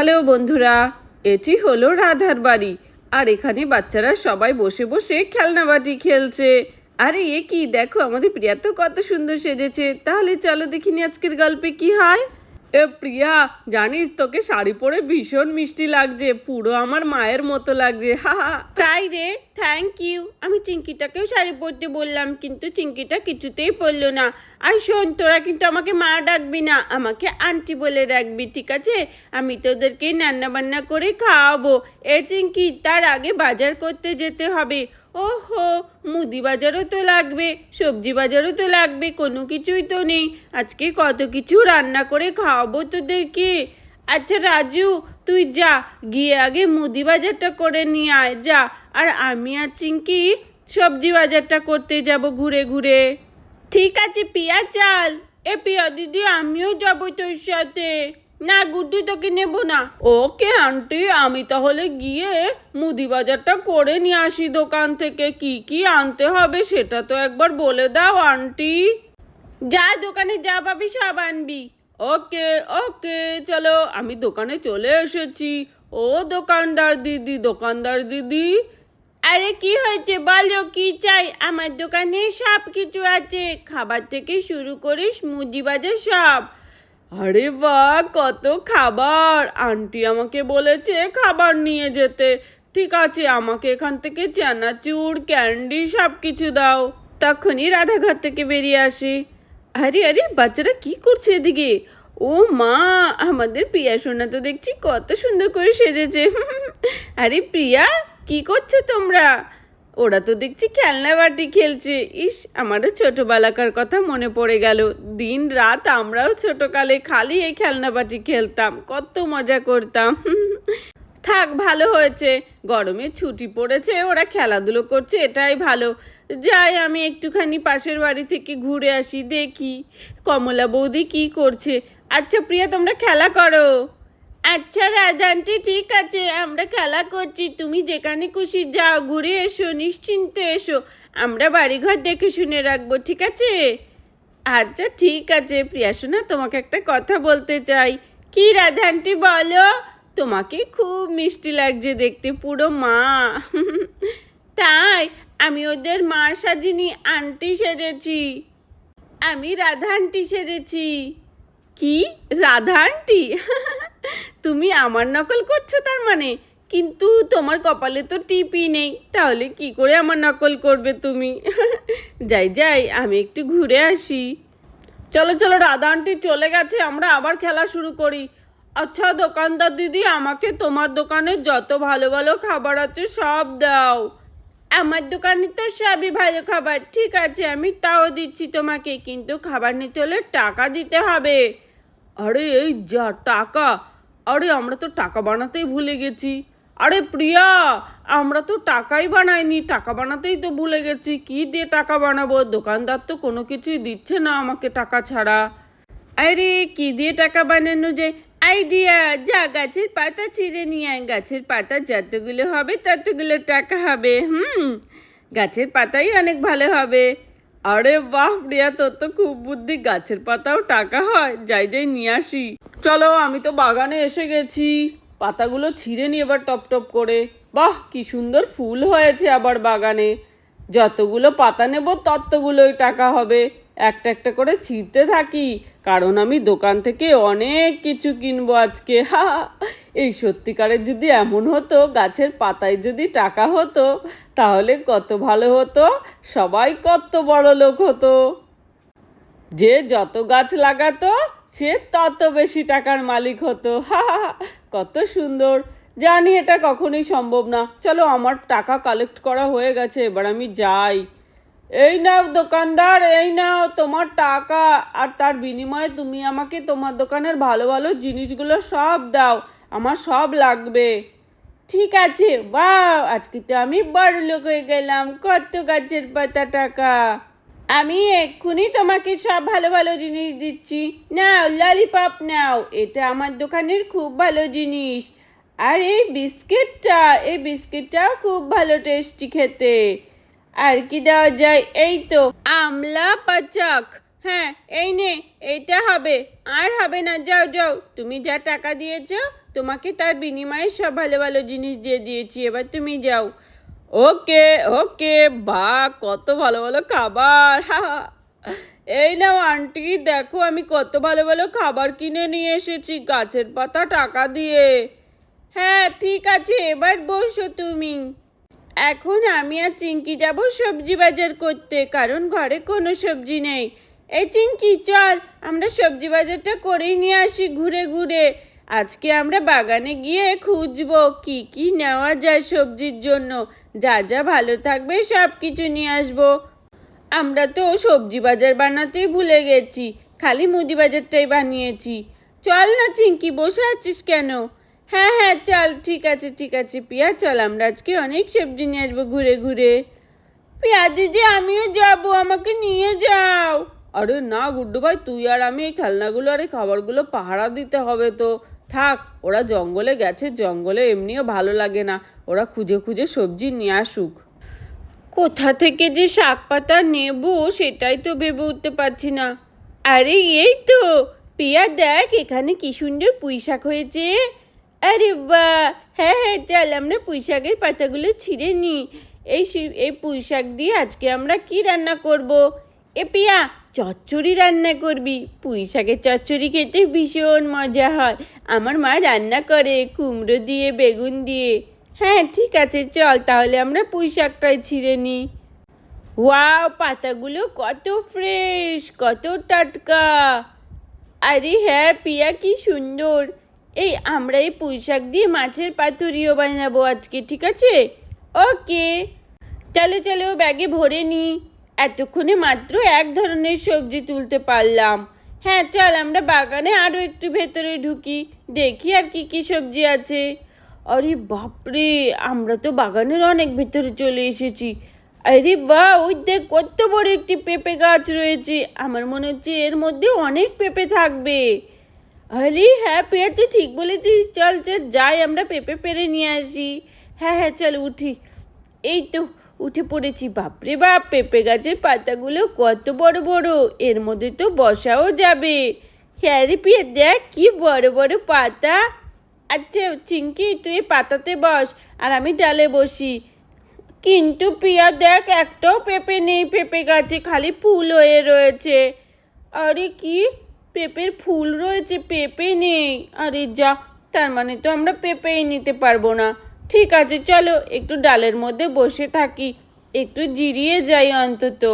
Hello বন্ধুরা, এটি হলো রাধার বাড়ি। আর এখানে বাচ্চারা সবাই বসে বসে খেলনাবাটি খেলছে। আরে এ কি, দেখো আমাদের প্রিয়া তো কত সুন্দর সেজেছে। তাহলে চলো দেখিনি আজকের গল্পে কি হয়? এ প্রিয়া, জানিস তোকে শাড়ি পরে ভীষণ মিষ্টি লাগছে, পুরো আমার মায়ের মতো লাগছে, হা তাই রে থ্যাংক ইউ আমি চিঙ্কিটাকেও শাড়ি পরতে বললাম, কিন্তু চিঙ্কিটা কিছুতেই পরলো না। আর শোন, তোরা কিন্তু আমাকে মা ডাকবি না, আমাকে আন্টি বলে রাখবি ঠিক আছে? আমি তোদেরকে রান্না বান্না করে খাওয়াবো। এ চিঙ্কি, তার আগে বাজার করতে যেতে হবে। ওহো, মুদি বাজারও তো লাগবে, সবজি বাজারও তো লাগবে, কোনো কিছুই তো নেই। আজকে কত কিছু রান্না করে খাওয়াবো তোদেরকে। আচ্ছা রাজু, তুই যা, গিয়ে আগে মুদি বাজারটা করে নিয়ে আয়, যা। আর আমি আর চিঙ্কি সবজি বাজারটা করতে যাব ঘুরে ঘুরে। ঠিক আছে, পিয়া, চাল। এ পিয়া, দিদি, আমিও যাব তোর সাথে। না গুড্ডু তোকে নেব না। ওকে আন্টি, আমি তাহলে গিয়ে মুদি বাজারটা করে নিয়ে আসি দোকান থেকে। কি কি আনতে হবে সেটা তো একবার বলে দাও আন্টি। যা দোকানে যা পাবি সব আনবি। ওকে ওকে, চলো, আমি দোকানে চলে এসেছি। ও দোকানদার দিদি দোকানদার দিদি। আরে কি হয়েছে বলো, কি চাই? আমার দোকানে সব কিছু আছে। খাবার থেকে শুরু করিস মুজি বাজার সব। আরে বাহ, কত খাবার। আন্টি আমাকে বলেছে খাবার নিয়ে যেতে। ঠিক আছে, আমাকে এখান থেকে চানাচুর, ক্যান্ডি সব কিছু দাও। তখনই রাধাঘর থেকে বেরিয়ে আসি। আরে আরে, বাচ্চারা কি করছে এদিকে? ও মা, আমাদের প্রিয়া সোনা তো দেখছি কত সুন্দর করে সেজেছে। আরে প্রিয়া, কি করছ তোমরা? ওরা তো দেখছি খেলনা বাটি খেলছে। ইস, আমারও ছোটবেলাকার কথা মনে পড়ে গেল। দিন রাত আমরাও ছোটোকালে খালি এই খেলনা বাটি খেলতাম, কত মজা করতাম। থাক, ভালো হয়েছে। গরমে ছুটি পড়েছে, ওরা খেলাধুলো করছে, এটাই ভালো। যাই, আমি একটুখানি পাশের বাড়ি থেকে ঘুরে আসি, দেখি। কমলা বৌদি কি করছে? আচ্ছা প্রিয়া, তোমরা খেলা করো। আচ্ছা রাধান্টি, ঠিক আছে, আমরা খেলা করছি। তুমি যেখানে খুশি যাও, ঘুরে এসো, নিশ্চিন্ত এসো। আমরা বাড়িঘর দেখে শুনে রাখব, ঠিক আছে? আচ্ছা ঠিক আছে, প্রিয়া সোনা, তোমাকে একটা কথা বলতে চাই। কি রাধান্টি, বলো? তোমাকে খুব মিষ্টি লাগছে দেখতে, পুরো মা। তাই, আমি ওদের মা সাজিনি, আন্টি সেজেছি। আমি রাধা আন্টি সেজেছি। কি? রাধা আন্টি তুমি আমার নকল করছ তার মানে? কিন্তু তোমার কপালে তো টিপি নেই, তাহলে কি করে আমার নকল করবে তুমি? যাই যাই, আমি একটু ঘুরে আসি। চলো চলো, রাধা আন্টি চলে গেছে, আমরা আবার খেলা শুরু করি। আচ্ছা দোকানদার দিদি, আমাকে তোমার দোকানে যত ভালো ভালো খাবার আছে সব দাও। আমার দোকানে তো সবই ভালো খাবার, ঠিক আছে, আমি তাও দিচ্ছি তোমাকে, কিন্তু খাবার নিতে হলে টাকা দিতে হবে। আরে, এই যা টাকা আরে, আমরা তো টাকা বানাতেই ভুলে গেছি। আরে, প্রিয়া, আমরা তো টাকাই বানাইনি, টাকা বানাতেই তো ভুলে গেছি। কি দিয়ে টাকা বানাবো? দোকানদার তো কোনো কিছুই দিচ্ছে না আমাকে টাকা ছাড়া। আরে, কি দিয়ে টাকা বানানো যায় আইডিয়া, যা গাছের পাতা ছিঁড়ে নিয়ে আয়। গাছের পাতা যতগুলো হবে, ততগুলো টাকা হবে, হুম? গাছের পাতাই অনেক ভালো হবে। আরে, বাহ, প্রিয়া, তোর তো খুব বুদ্ধি। গাছের পাতাও টাকা হয়, যাই যাই, নিয়ে আসি। চলো, আমি তো বাগানে এসে গেছি। পাতাগুলো ছিঁড়ে নি এবার টপ টপ করে। বাহ, কি সুন্দর ফুল হয়েছে আবার বাগানে। যতগুলো পাতা নেব, ততগুলোই টাকা হবে। একটা একটা করে ছিঁড়তে থাকি, কারণ আমি দোকান থেকে অনেক কিছু কিনবো আজকে। হা। এই সত্যিকারের যদি এমন হতো, গাছের পাতায় যদি টাকা হতো, তাহলে কত ভালো হতো, সবাই কত বড় লোক হতো। যে যত গাছ লাগাতো সে তত বেশি টাকার মালিক হতো। হা কত সুন্দর। জানি এটা কখনোই সম্ভব না। চলো, আমার টাকা কালেক্ট করা হয়ে গেছে, এবার আমি যাই। এই নাও দোকানদার, এই নাও তোমার টাকা। আর তার বিনিময়ে তুমি আমাকে তোমার দোকানের ভালো ভালো জিনিসগুলো সব দাও। আমার সব লাগবে। ঠিক আছে বা আজকে তো আমি বড় লোক হয়ে গেলাম। কত গাছের পাতা টাকা। আমি এক্ষুনি তোমাকে সব ভালো ভালো জিনিস দিচ্ছি। নাও ললিপপ নাও। এটা আমার দোকানের খুব ভালো জিনিস। আর এই বিস্কিটটা, এই বিস্কিটটাও খুব ভালো টেস্টি খেতে। আর কি দেওয়া যায়? এই তো, আমলা পাচক। হ্যাঁ এই নে, এইটা হবে। আর হবে না, যাও যাও। তুমি যা টাকা দিয়েছ, তোমাকে তার বিনিময়ে সব ভালো ভালো জিনিস দিয়ে দিয়েছি। এবার তুমি যাও। ওকে ওকে, বা, কত ভালো ভালো খাবার, হা। এই নাও আন্টি, দেখো আমি কত ভালো ভালো খাবার কিনে নিয়ে এসেছি, গাছের পাতা টাকা দিয়ে। হ্যাঁ ঠিক আছে, এবার বসো তুমি। এখন আমি আর চিঙ্কি যাব সবজি বাজার করতে, কারণ ঘরে কোনো সবজি নেই। এই চিঙ্কি চল, আমরা সবজি বাজারটা করেই নিয়ে আসি ঘুরে ঘুরে। আজকে আমরা বাগানে গিয়ে খুঁজবো কি কি নেওয়া যায় সবজির জন্য। যা যা ভালো থাকবে সব কিছু নিয়ে আসব। আমরা তো সবজি বাজার বানাতেই ভুলে গেছি, খালি মুদি বাজারটাই বানিয়েছি। চল না চিঙ্কি বসে আছিস কেন? হ্যাঁ হ্যাঁ চল, ঠিক আছে ঠিক আছে, পিয়া, চল, আমরা আজকে অনেক সবজি নিয়ে আসব ঘুরে ঘুরে। পিয়া দিদি আমিও যাব, আমাকে নিয়ে যাও। আরে না, গুড্ডু ভাই, তুই আর আমি এই খেলনাগুলো আর এই খাবারগুলো পাহারা দিতে হবে তো। থাক, ওরা জঙ্গলে গেছে, জঙ্গলে এমনিও ভালো লাগে না। ওরা খুঁজে খুঁজে সবজি নিয়ে আসুক। কোথা থেকে যে শাক পাতা নেব সেটাই তো ভেবে উঠতে পারছি না। আরে, এই তো! পিয়া, দেখ, এখানে কি সুন্দর পুঁই শাক হয়েছে। আরে বা হ্যাঁ হ্যাঁ চল, আমরা পুঁই শাকের পাতাগুলো ছিঁড়ে নিই। এই এই পুঁই শাক দিয়ে আজকে আমরা কি রান্না করব? এ পিয়া চচ্চড়ি রান্না করবি। পুঁই শাকের চচ্চড়ি খেতে ভীষণ মজা হয়। আমার মা রান্না করে, কুমড়ো দিয়ে, বেগুন দিয়ে। হ্যাঁ ঠিক আছে, চল তাহলে আমরা পুঁই শাকটাই ছিঁড়ে নিই। ওয়াও, পাতাগুলো কত ফ্রেশ, কত টাটকা। আরে হ্যাঁ পিয়া কি সুন্দর। এই, আমরা এই পুঁই শাক দিয়ে মাছের পাতুরিও বানাবো আজকে, ঠিক আছে? ওকে। চলো চলো, ব্যাগে ভরে নি এতক্ষণে মাত্র এক ধরনের সবজি তুলতে পারলাম। হ্যাঁ চল আমরা বাগানে আরও একটু ভেতরে ঢুকি, দেখি আর কি কি সবজি আছে। আরে বাপরে, আমরা তো বাগানের অনেক ভেতরে চলে এসেছি। আরে বাহ, ওই দেখ কত বড় একটি পেঁপে গাছ রয়েছে। আমার মনে হচ্ছে এর মধ্যে অনেক পেঁপে থাকবে। আরে হ্যাঁ পেয়ে তুই ঠিক বলেছিস। চল চল, যাই, আমরা পেঁপে পেরে নিয়ে আসি। হ্যাঁ হ্যাঁ চল, উঠি। এই তো উঠে পড়েছি। বাপরে বাপ, পেঁপে গাছের পাতাগুলো কত বড় বড়, এর মধ্যে তো বসাও যাবে। হ্যাঁ রে পিয়ে দেখ কি বড় বড় পাতা। আচ্ছা চিঙ্কি তুই পাতাতে বস, আর আমি ডালে বসি। কিন্তু পিয়া, দেখ, একটাও পেঁপে নেই, পেঁপে গাছে খালি ফুল হয়ে রয়েছে। আরে কি? পেঁপের ফুল রয়েছে, পেঁপে নেই। আরে যা, তার মানে তো আমরা পেঁপেই নিতে পারব না। ঠিক আছে, চলো একটু ডালের মধ্যে বসে থাকি। একটু জিরিয়ে যাই অন্তত।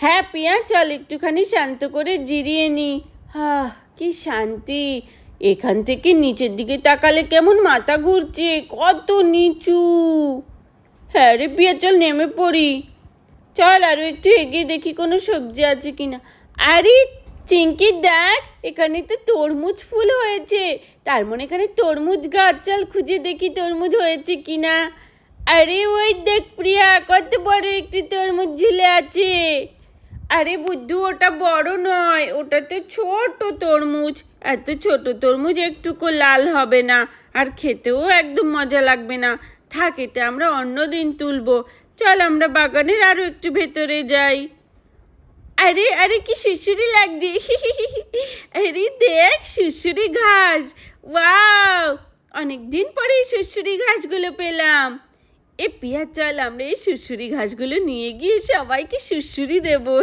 হ্যাঁ পিয়া, চল একটুখানি শান্ত করে জিরিয়ে নি। হা কি শান্তি। এখান থেকে নিচের দিকে তাকালে কেমন মাথা ঘুরছে, কত নিচু। হ্যাঁ রে পিয়া, চল নেমে পড়ি। চল আরও একটু এগিয়ে দেখি কোনো সবজি আছে কিনা। আরে চিঙ্কি দেখ, এখানে তো তরমুজ ফুল হয়েছে। তার মানে এখানে তরমুজ গাছ, চল খুঁজে দেখি তরমুজ হয়েছে কিনা। আরে ওই দেখ প্রিয়া, কত বড় একটি তরমুজ ঝুলে আছে। আরে বুদ্ধু, ওটা বড় নয়, ওটা তো ছোট তরমুজ। এত ছোট তরমুজ একটুকু লাল হবে না, আর খেতেও একদম মজা লাগবে না। থাক, এটা আমরা অন্য দিন তুলবো। চল আমরা বাগানের আরও একটু ভেতরে যাই। আরে আরে কি সুসুরি লাগছে? আরে দেখ সুসুরি ঘাস। ওয়াও! অনেক দিন পরে এই সুসুরি ঘাসগুলো পেলাম। এ পিয়া, চল আমরা এই সুসুরি ঘাসগুলো নিয়ে গিয়ে সবাইকে সুসুরি দেবো।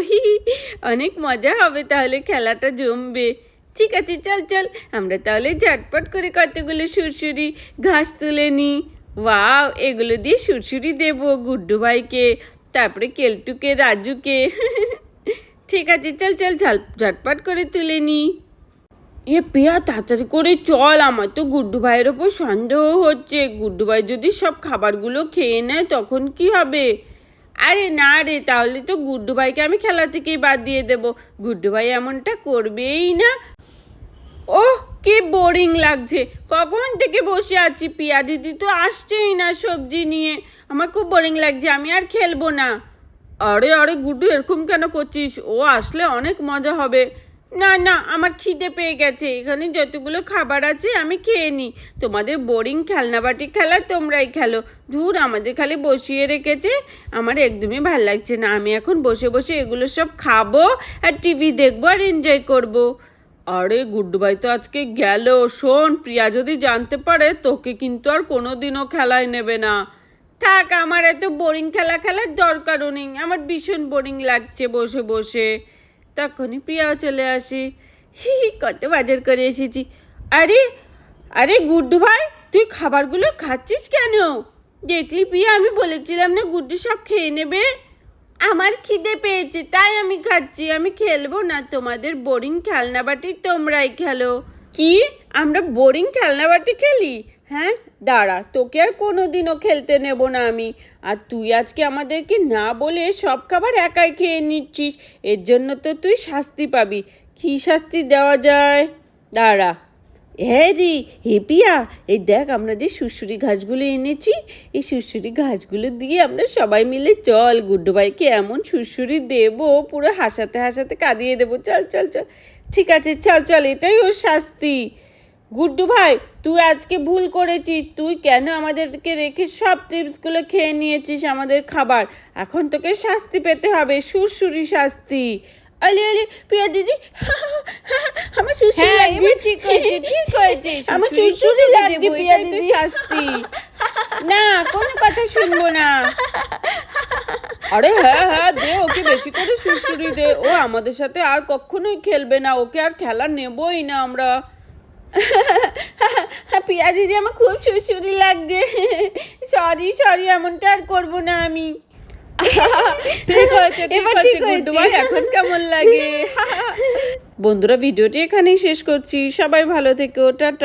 অনেক মজা হবে তাহলে, খেলাটা জমবে। ঠিক আছে, চল চল, আমরা তাহলে ঝটপট করে কতগুলো সুরসুরি ঘাস তুলে নিই। ওয়াও, এগুলো দিয়ে সুরসুরি দেবো গুড্ডু ভাইকে, তারপরে কেলটুকে, রাজুকে। ঠিক আছে, চল চল ঝাল ঝটপট করে তুলে নিই এ পিয়া, তাড়াতাড়ি করে চল, আমার তো গুড্ডু ভাইয়ের ওপর সন্দেহ হচ্ছে। গুড্ডু ভাই যদি সব খাবারগুলো খেয়ে নেয়, তখন কি হবে? আরে না রে, তাহলে তো গুড্ডু ভাইকে আমি খেলা থেকেই বাদ দিয়ে দেবো। গুড্ডু ভাই এমনটা করবেই না। ওহ, কি বোরিং লাগছে। কখন থেকে বসে আছি পিয়া? দিদি তো আসছেই না সবজি নিয়ে। আমার খুব বোরিং লাগছে, আমি আর খেলব না। আরে আরে গুড্ডু, এরকম কেন করছিস? ও আসলে অনেক মজা হবে। না না, আমার খিদে পেয়ে গেছে। এখানে যতগুলো খাবার আছে আমি খেয়ে নিই তোমাদের বোরিং খেলনাবাটি খেলা তোমরাই খেলো। ধুর, আমাদের খালি বসিয়ে রেখেছে। আমার একদমই ভালো লাগছে না। আমি এখন বসে বসে এগুলো সব খাব আর টিভি দেখব আর এনজয় করব। আরে গুড্ডু ভাই তো আজকে গেল। শোন, প্রিয়া যদি জানতে পারে, তোকে কিন্তু আর কোনোদিনও খেলায় নেবে না। থাক, আমার এত বোরিং খেলা খেলার দরকারও নেই। আমার ভীষণ বোরিং লাগছে বসে বসে। তখনই প্রিয়াও চলে আসে। হি কত বাজার করে এসেছি। আরে আরে গুড্ডু ভাই, তুই খাবারগুলো খাচ্ছিস কেন? দেখলি প্রিয়া, আমি বলেছিলাম না গুড্ডু সব খেয়ে নেবে? আমার খিদে পেয়েছে, তাই আমি খাচ্ছি। আমি খেলব না, তোমাদের বোরিং খেলনা বাটি তোমরাই খেলো। কি? আমরা বোরিং খেলনা বাটি খেলি? হ্যাঁ? দাঁড়া, তোকে আর কোনোদিনও খেলতে নেব না আমি। আর তুই আজকে আমাদেরকে না বলে সব খাবার একাই খেয়ে নিচ্ছিস, এর জন্য তো তুই শাস্তি পাবি। কী শাস্তি দেওয়া যায়? দাঁড়া। হ্যাঁ রে, হে পিয়া, এই দেখ আমরা যে শুশুরি ঘাসগুলো এনেছি, এই শুশুরি ঘাসগুলো দিয়ে আমরা সবাই মিলে চল, গুড্ডু ভাইকে এমন শুশুরি দেবো, পুরো হাসাতে হাসাতে কাঁদিয়ে দেবো। চল চল চল। ঠিক আছে, চল চল, এটাই ওর শাস্তি। গুড্ডু ভাই তুই আজকে ভুল করেছিস। তুই কেন আমাদেরকে রেখে সব টিপসগুলো খেয়ে নিয়েছিস আমাদের খাবার? এখন তোকে শাস্তি পেতে হবে সুরসুরি শাস্তি। আলি আলি প্রিয়া দিদি আমার সুরসুরি হ্যাঁ, লাগছে। এবার ঠিক হয়েছে, ঠিক হয়েছে। আমার সুরসুরি লাগছে প্রিয়া দিদি। শাস্তি। না কোনো কথা শুনব না। আরে হ্যাঁ হ্যাঁ দে ওকে বেশি করে সুরসুরি দে। ও আমাদের সাথে আর কখনোই খেলবে না ওকে আর খেলা নেবই না আমরা। পিয়া দিদি আমার খুব সুসুরি লাগছে। সরি সরি এমনটা আর করব না আমি। এখন কেমন লাগে? বন্ধুরা ভিডিওটি এখানেই শেষ করছি। সবাই ভালো থেকো টাটা